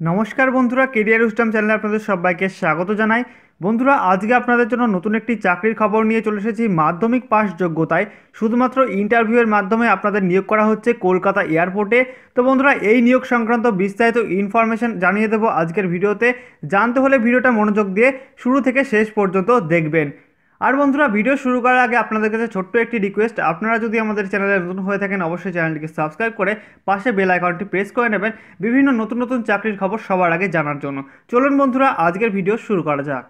নমস্কার বন্ধুরা কেরিয়ার উস্টাম চ্যানেলে আপনাদের সবাইকে স্বাগত জানাই। বন্ধুরা, আজকে আপনাদের জন্য নতুন একটি চাকরির খবর নিয়ে চলে এসেছি মাধ্যমিক পাস যোগ্যতায়। শুধুমাত্র ইন্টারভিউয়ের মাধ্যমে আপনাদের নিয়োগ করা হচ্ছে কলকাতা এয়ারপোর্টে। তো বন্ধুরা, এই নিয়োগ সংক্রান্ত বিস্তারিত ইনফরমেশন জানিয়ে দেবো আজকের ভিডিওতে। জানতে হলে ভিডিওটা মনোযোগ দিয়ে শুরু থেকে শেষ পর্যন্ত দেখবেন। আর বন্ধুরা, ভিডিও শুরু করার আগে আপনাদের কাছে ছোট্ট একটি রিকোয়েস্ট আপনারা যদি আমাদের চ্যানেলে নতুন হয়ে থাকেন, অবশ্যই চ্যানেলটিকে সাবস্ক্রাইব করে পাশে বেল আইকনটি প্রেস করে নেবেন। বিভিন্ন নতুন নতুন চাকরির খবর সবার আগে জানার জন্য। চলুন বন্ধুরা, আজকের ভিডিও শুরু করা যাক।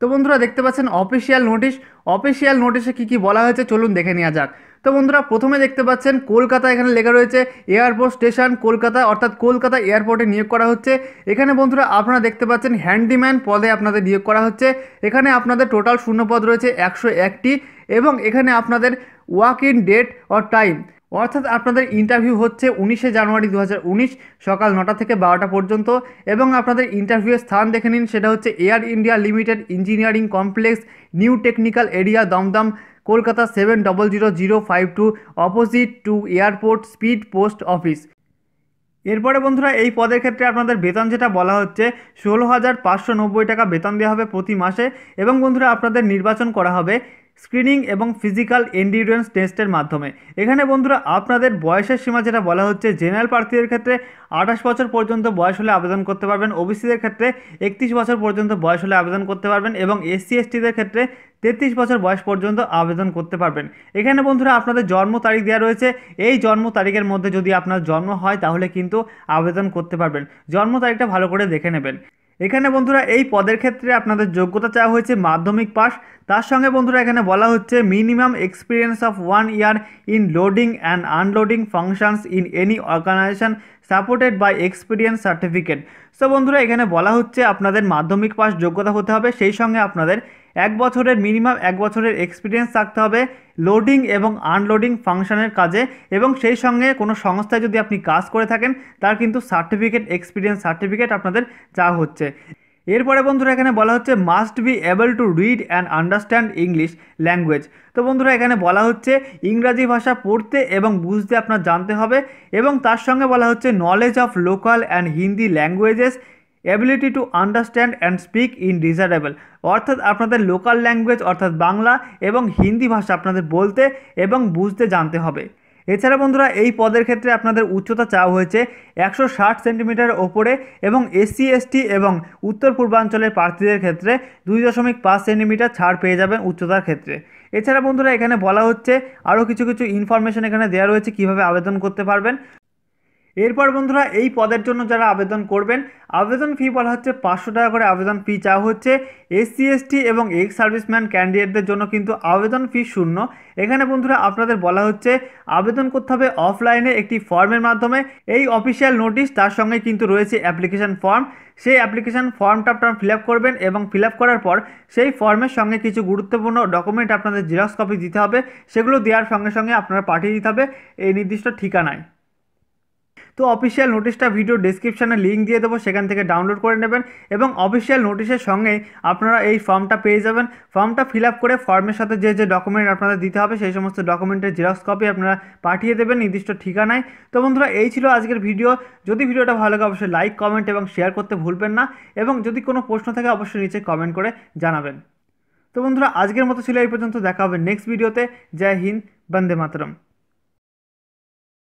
তো বন্ধুরা, দেখতে পাচ্ছেন অফিসিয়াল নোটিশ অফিসিয়াল নোটিশে কী কী বলা হয়েছে? চলুন দেখে নেওয়া যাক। তো বন্ধুরা, প্রথমে দেখতে পাচ্ছেন কলকাতা এখানে লেখা রয়েছে এয়ারপোর্ট স্টেশন কলকাতা, অর্থাৎ কলকাতা এয়ারপোর্টে নিয়োগ করা হচ্ছে। এখানে বন্ধুরা, আপনারা দেখতে পাচ্ছেন হ্যান্ডিম্যান পদে আপনাদের নিয়োগ করা হচ্ছে। এখানে আপনাদের টোটাল শূন্য পদ রয়েছে একশো একটি এবং এখানে আপনাদের walk in date or time অর্থাৎ আপনাদের ইন্টারভিউ হচ্ছে উনিশে জানুয়ারি দু হাজার উনিশ সকাল নটা থেকে বারোটা পর্যন্ত এবং আপনাদের ইন্টারভিউয়ের স্থান দেখে নিন, সেটা হচ্ছে Air India limited engineering complex new technical area Dumdum, Kolkata seven double zero zero five two opposite to airport speed post office এরপরে বন্ধুরা, এই পদের ক্ষেত্রে আপনাদের বেতন যেটা বলা হচ্ছে, ষোলো হাজার পাঁচশো নব্বই টাকা বেতন দেওয়া হবে প্রতি মাসে এবং বন্ধুরা, আপনাদের নির্বাচন করা হবে স্ক্রিনিং এবং ফিজিক্যাল এন্ডিউরেন্স টেস্টের মাধ্যমে। এখানে বন্ধুরা, আপনাদের বয়সের সীমা যেটা বলা হচ্ছে, জেনারেল প্রার্থীদের ক্ষেত্রে আঠাশ বছর পর্যন্ত বয়স হলে আবেদন করতে পারবেন, ওবিসিদের ক্ষেত্রে একত্রিশ বছর পর্যন্ত বয়স হলে আবেদন করতে পারবেন এবং এসসি এসটিদের ক্ষেত্রে তেত্রিশ বছর বয়স পর্যন্ত আবেদন করতে পারবেন। এখানে বন্ধুরা, আপনাদের জন্ম তারিখ দেওয়া রয়েছে। এই জন্ম তারিখের মধ্যে যদি আপনার জন্ম হয়, তাহলে কিন্তু আবেদন করতে পারবেন। জন্ম তারিখটা ভালো করে দেখে নেবেন। এখানে বন্ধুরা এই পদের ক্ষেত্রে আপনাদের যোগ্যতা চাওয়া হয়েছে মাধ্যমিক পাস তার সঙ্গে বন্ধুরা এখানে বলা হচ্ছে minimum experience of one year in loading and unloading functions in any organisation supported by experience certificate so বন্ধুরা এখানে বলা হচ্ছে আপনাদের মাধ্যমিক পাস যোগ্যতা হতে হবে, সেই সঙ্গে আপনাদের এক বছরের মিনিমাম এক বছরের এক্সপিরিয়েন্স থাকতে হবে লোডিং এবং আনলোডিং ফাংশনের কাজে এবং সেই সঙ্গে কোনো সংস্থায় যদি আপনি কাজ করে থাকেন, তার কিন্তু সার্টিফিকেট এক্সপিরিয়েন্স সার্টিফিকেট আপনাদের চাওয়া হচ্ছে। এরপরে বন্ধুরা এখানে বলা হচ্ছে must be able to read and understand English language তো বন্ধুরা এখানে বলা হচ্ছে ইংরাজি ভাষা পড়তে এবং বুঝতে আপনার জানতে হবে এবং তার সঙ্গে বলা হচ্ছে knowledge of local and Hindi languages ability to understand and speak in desirable অর্থাৎ আপনাদের লোকাল ল্যাঙ্গুয়েজ অর্থাৎ বাংলা এবং হিন্দি ভাষা আপনাদের বলতে এবং বুঝতে জানতে হবে। এছাড়া বন্ধুরা, এই পদের ক্ষেত্রে আপনাদের উচ্চতা চাওয়া হয়েছে একশো ষাট সেন্টিমিটার ওপরে এবং এসসি এসটি এবং উত্তর পূর্বাঞ্চলের প্রার্থীদের ক্ষেত্রে দুই দশমিক পাঁচ সেন্টিমিটার ছাড় পেয়ে যাবেন উচ্চতার ক্ষেত্রে। এছাড়া বন্ধুরা, এখানে বলা হচ্ছে আরও কিছু কিছু ইনফরমেশন এখানে দেওয়া রয়েছে কীভাবে আবেদন করতে পারবেন। এরপর বন্ধুরা, এই পদের জন্য যারা আবেদন করবেন, আবেদন ফি বলা হচ্ছে পাঁচশো টাকা করে আবেদন ফি চাওয়া হচ্ছে। এসসি এসটি এবং এক্স সার্ভিসম্যান ক্যান্ডিডেটদের জন্য কিন্তু আবেদন ফি শূন্য। এখানে বন্ধুরা, আপনাদের বলা হচ্ছে আবেদন করতে হবে অফলাইনে একটি ফর্মের মাধ্যমে। এই অফিসিয়াল নোটিশ তার সঙ্গে কিন্তু রয়েছে অ্যাপ্লিকেশন ফর্ম সেই অ্যাপ্লিকেশন ফর্মটা আপনারা ফিল আপ করবেন এবং ফিল আপ করার পর সেই ফর্মের সঙ্গে কিছু গুরুত্বপূর্ণ ডকুমেন্ট আপনাদের জেরক্স কপি দিতে হবে। সেগুলো দেওয়ার সঙ্গে সঙ্গে আপনারা পাঠিয়ে দিতে হবে এই নির্দিষ্ট ঠিকানায়। তো অফিসিয়াল নোটিশটা ভিডিও ডিসক্রিপশানে লিঙ্ক দিয়ে দেবো, সেখান থেকে ডাউনলোড করে নেবেন এবং অফিসিয়াল নোটিশের সঙ্গে আপনারা এই ফর্মটা পেয়ে যাবেন। ফর্মটা ফিল আপ করে ফর্মের সাথে যে যে ডকুমেন্ট আপনাদের দিতে হবে, সেই সমস্ত ডকুমেন্টের জেরক্স কপি আপনারা পাঠিয়ে দেবেন নির্দিষ্ট ঠিকানায়। তো বন্ধুরা, এই ছিল আজকের ভিডিও যদি ভিডিওটা ভালো লাগে, অবশ্যই লাইক কমেন্ট এবং শেয়ার করতে ভুলবেন না। এবং যদি কোনো প্রশ্ন থাকে, অবশ্যই নিচে কমেন্ট করে জানাবেন। তো বন্ধুরা, আজকের মতো ছিল এই পর্যন্ত। দেখা হবে নেক্সট ভিডিওতে জয় হিন্দ, বন্দে মাতরম।